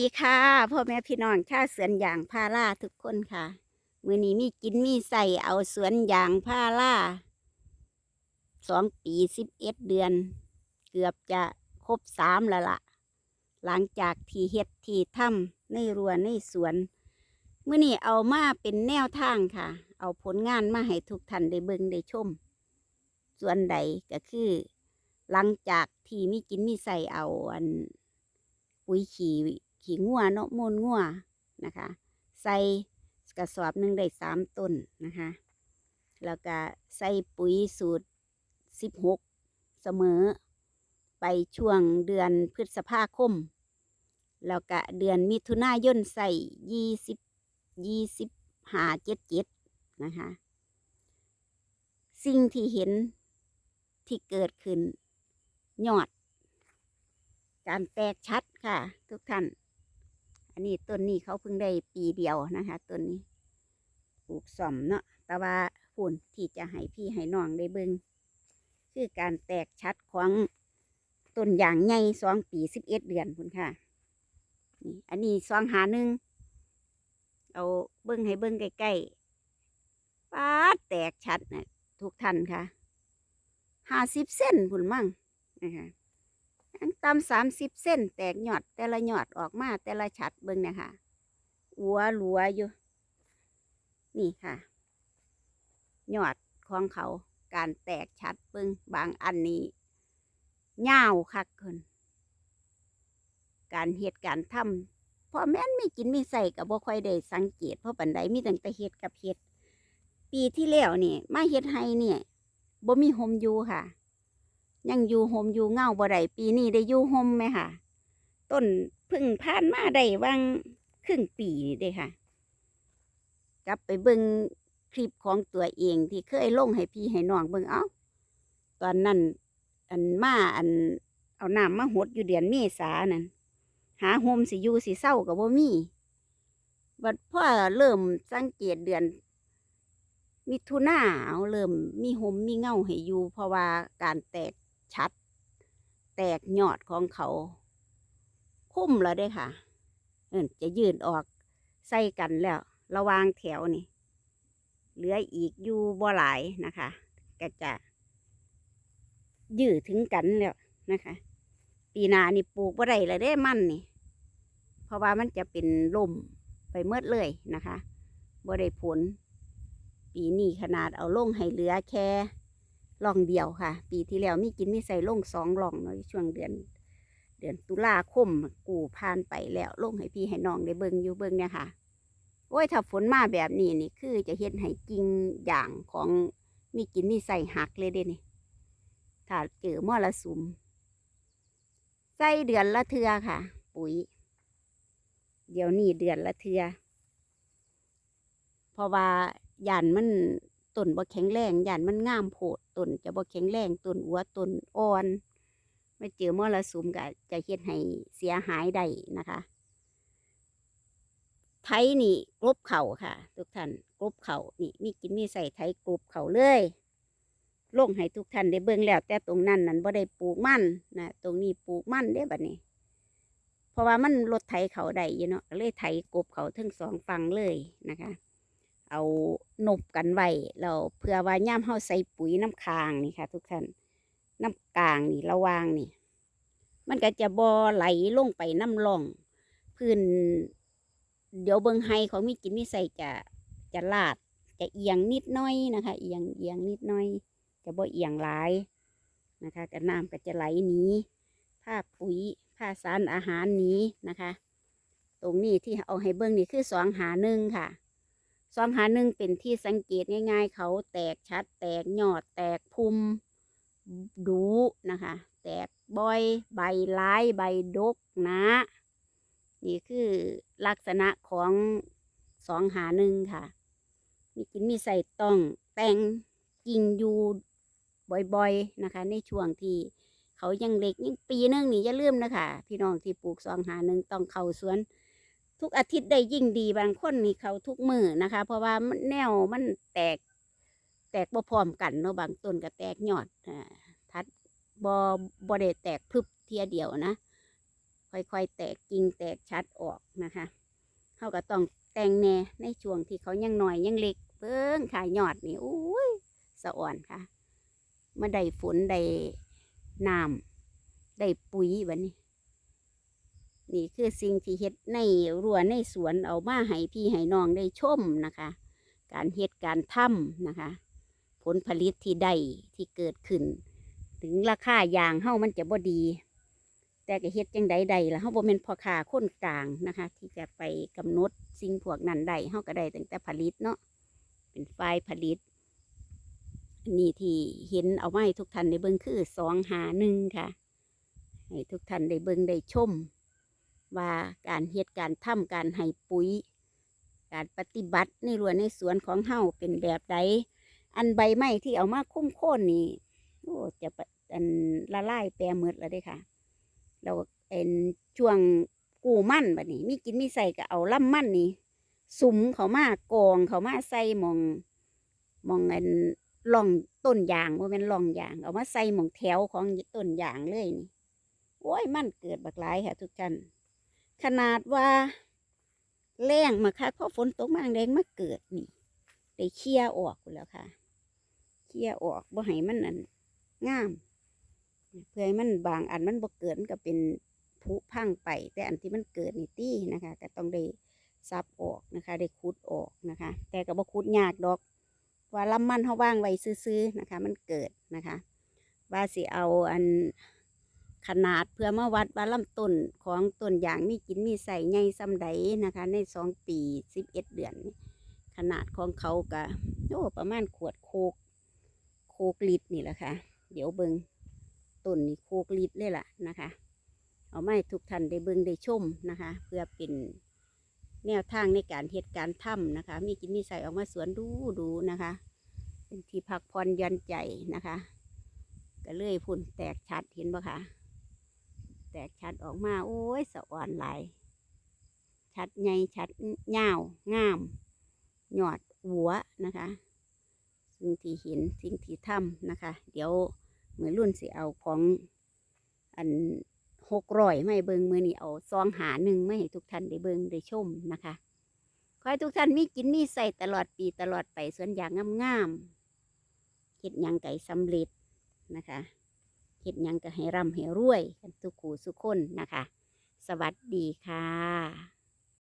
ดีค่ะพ่อแม่พี่น้องชาสวนยางพาราทุกคนค่ะ มือนี้มีกินมีใส่เอาสวนยางพาราสองปีสิบเอ็ดเดือน เกือบจะครบสามแล้วละหลังจากที่เฮ็ดที่ถ้ำในรัวในสวน มื่อนี้เอามาเป็นแนวทางค่ะ เอาผลงานมาให้ทุกท่านได้เบิ่งได้ชม ส่วนใดก็คือ หลังจากที่มีกินมีใส่เอาอันปุ๋ยขี่ ขี่งัวเนาะมูลงัวนะคะ ใส่กระสอบหนึ่งได้สามต้นนะคะ แล้วก็ใส่ปุ๋ยสูตรสิบหกเสมอ ไปช่วงเดือนพฤษภาคม แล้วก็เดือนมิถุนายนใส่ยี่สิบยี่สิบห้าเจ็ดเจ็ดนะคะ สิ่งที่เห็นที่เกิดขึ้นยอด การแตกชัดค่ะ ทุกท่าน อันนี้ต้นนี้เขาเพิ่งได้ปีเดียวนะคะต้นนี้ปลูกส่อมเนาะแต่ว่าฝุ่นที่จะให้พี่ให้น้องได้เบิงคือการแตกชัดของต้นอย่างใหญ่สองปีสิบเอ็ดเดือนคุณค่ะนี่อันนี้ซองหาหนึ่งเอาเบิ้งให้เบิ้งใกล้ๆป้าแตกชัดนะทุกท่านค่ะห้าสิบเส้นพุ่นมั่งนะคะ อันตำสามสิบเส้น แตกหยอดแต่ละหยอดออกมา แต่ละฉัดเบิ่งเนี่ยค่ะหัวหลัวอยู่ นี่ค่ะหยอดของเขาการแตกชัดเบิ่งบางอันนี้เง่าวคักเกินการเหตุการณ์ทำพอแม่นมีกินไมีใส่กับบ่ค่อยได้สังเกตเพราะปันใดมีตั้งแต่เฮ็ดกับเฮ็ด ปีที่แล้วนี่มาเฮ็ดให้เนี่ยบ่มีโฮมอยู่ค่ะ ยังอยู่โฮมอยู่เงาบ่ได้ปีนี้ได้อยู่โฮมไหมค่ะ ต้นพึ่งผ่านมาได้วางครึ่งปีนี่เด้ค่ะ กลับไปเบิ่งคลิปของตัวเองที่เคยลงให้พี่ให้น้องเบิ่งเอ้าตอนนั้นอันมาอันเอาน้ำมาหดอยู่เดือนเมษานั่นหาโฮมสิอยู่สิเศร้ากับบ่ามีบัดพ่อเริ่มสังเกตเดือนมิถุนาเอาเริ่มมีหมมีเงาให้อยู่เพราะว่าการแตก ชัด แตกยอดของเขาคุ้มแล้วได้ค่ะเอิ้นจะยืนออกใส่กันแล้ว ระวางแถวนี่เหลืออีกอยู่บ่หลายนะคะก็จะ ยืดถึงกันแล้วนะคะ ปีนานี่ปลูกบ่ได้เลยได้มั่นนี่ เพราะว่ามันจะเป็นลมไปเมื่อเลยนะคะบ่ได้ผล ปีนี้ขนาดเอาลงให้เหลือแค่ ล่องเดียวค่ะ ปีที่แล้วมีกินมีใส่ล่งสองล่องเนาะช่วงเดือน เดือนตุลาคมกูผ่านไปแล้วล่งให้พี่ให้น้องได้เบิ่งอยู่เบิ่งเนี่ยค่ะ โอ้ยถ้าฝนมาแบบนี้นี่คือจะเห็นให้กิ่งอย่างของมีกินมีใส่หักเลยเด้นี่ถ้าเจอมรสุมใส่เดือนละเทือค่ะ ปุ๋ย เดี๋ยวนี้เดือนละเทือเพราะว่าหยันมันต้นบ่แข็งแรงหยันมันงามโพด ต้นจะบ่แข็งแรงต้นอัวต้นอ่อนไม่เจอมรสุมก็จะเฮ็ดให้เสียหายได้นะคะไทยนี่กรบเข่าค่ะ ทุกท่านกรบเข่านี่มีกินมีใส่ไทยกรบเข่าเลยลงให้ทุกท่านได้เบิ่งแล้ว แต่ตรงนั้นนั้นบ่ได้ปลูกมันนะตรงนี้ปลูกมันเด้บัดนี้ เพราะว่ามันรถไถเขาได้เนาะเลยไถกบเขาทั้งสองฝั่งเลยนะคะ เอานบกันไว้แล้วเพื่อว่าย่ามเฮาใส่ปุ๋ยน้ำคางนี่ค่ะ ทุกท่านน้ำกลางนี่ระวางนี่ มันก็จะบ่ไหลลงไปน้ำล่อง พื้น เดี๋ยวเบิงไฮของมีกินมีใส่จะจะลาด จะเอียงนิดน้อยนะคะ เอียงเอียงนิดน้อย จะบ่เอียงหลายนะคะกระน้ำก็จะไหลหนีผ้าปุ๋ยผ้าสารอาหารหนี้นะคะ ตรงนี้ที่เอาให้เบิ้งนี่คือสองหาหนึ่งค่ะ สองหาหนึ่งเป็นที่สังเกตง่าย ๆ เขาแตกชัด แตกยอด แตกพุ่มดูนะคะ แตกบ่อย ใบร้าย ใบดกนะนี่คือลักษณะของสองหาหนึ่งค่ะ มีกินมีใส่ต้องแต่งกิ่งอยู่บ่อยๆนะคะ ในช่วงที่เขายังเล็กยังปีนึงนี่อย่าลืมนะคะ พี่น้องที่ปลูกสองหาหนึ่งต้องเข้าสวน ทุกอาทิตย์ได้ยิ่งดีบางคนนี่เขาทุกมือนะคะ เพราะว่ามันแนวมันแตก แตกบ่พร้อมกันเนาะบางต้นก็แตกยอดทัดบ่บ่ได้แตกพรึบเทียเดียวนะ ค่อยๆแตกกิ่งแตกชัดออกนะคะเขาก็ต้องแต่งแน่ในช่วงที่เขายังหน่อยยังเล็กเบิ้งขายยอดนี่อุ้ยสะอ่อนค่ะเมื่อได้ฝนได้น้ำได้ปุ๋ยแบบนี้ นี่คือสิ่งที่เฮ็ดในรั้วในสวนเอามาให้พี่ให้น้องได้ชมนะคะ การเฮ็ดการทำนะคะ ผลผลิตที่ได้ที่เกิดขึ้น ถึงราคายางเฮ้ามันจะบ่ดี แต่ก็เฮ็ดจังใดใดล่ะเฮ้าบ่แม่นพ่อค้าคนกลางนะคะ ที่จะไปกำหนดสิ่งพวกนั้นได้เฮ้าก็ได้ตั้งแต่ผลิตเนาะเป็นฝ่ายผลิตนนี้ที่เห็นเอาไมาให้ทุกท่านได้เบิ่งคือสองหาหนึ่งค่ะ ให้ทุกท่านได้เบิ่งได้ชม ว่าการเฮ็ดการทำการให้ปุ๋ย การปฏิบัติในรั้วในสวนของเฮาเป็นแบบใดอันใบไม้ที่เอามาคุ้มโค่นนี่โอ้จะปะอันละลายแปรหมดแล้วเด้ค่ะ เราเอ็นช่วงกูมั่นแบบนี้ มีกินมีใส่ก็เอาล่ำมั่นนี่สุมเขามากองเขามาใส่หมองหมองอันล่องต้นยางว่าเป็นล่องยาง เอามาใส่หมองแถวของต้นยางเลยนี่ โอ้ยมันเกิดบักหลายค่ะทุกท่าน ขนาดว่าแรงมาค่ะเพราะฝนตกมาแรงมาเกิดนี่ได้เคลียออกแล้วค่ะ เคลียออกบ่ให้มันนั่นงาม เพื่อให้มันบางอันมันบ่เกิดมันก็เป็นผุพังไป แต่อันที่มันเกิดนี่ตี้นะคะ ก็ต้องได้ซับออกนะคะ ได้ขุดออกนะคะ แต่ก็บ่ขุดยากดอก ว่าลำมันเฮาว่างไว้ซื้อๆนะคะ มันเกิดนะคะ ว่าสิเอาอัน ขนาดเพื่อมาวัดว่าลำต้นของต้นยางมีกินมีใส่ใหญ่ซ้ำใดนะคะ ในสองปีสิบเอ็ดเดือน ขนาดของเขากะโอ้ประมาณขวดโคก โคกลิตรนี่แหละค่ะ เดี๋ยวเบิงต้นนี่โคกลิตรเลยล่ะนะคะ เอาไม่ทุกท่านได้เบิงได้ชมนะคะ เพื่อเป็นแนวทางในการเหตุการณ์ถ้ำนะคะ มีกินมีใส่ออกมาสวนดูดูนะคะ เป็นที่พักผ่อนยันใจนะคะ ก็เลยพุ่นแตกชัดเห็นปะคะ แตกชัดออกมา โอ้ยสะอ่อนไหลชัดใหญ่ชัดยาวงาม หยอดหัวนะคะ สิ่งที่เห็นสิ่งที่ทำนะคะ เดี๋ยวเหมือนรุ่นสิเอาของอันหกร้อยไม่เบิงมือนี่เอาซองหาหนึ่งไม่ให้ทุกท่านได้เบิงได้ชมนะคะขอให้ทุกท่านมีกินมีใส่ตลอดปีตลอดไปสวนอย่างงามๆเห็ดยังไก่สำเร็จนะคะ เฮ็ดยังก็ให้ร่ำให้รวยกันทุกขู่สุขคนนะคะ สวัสดีค่ะ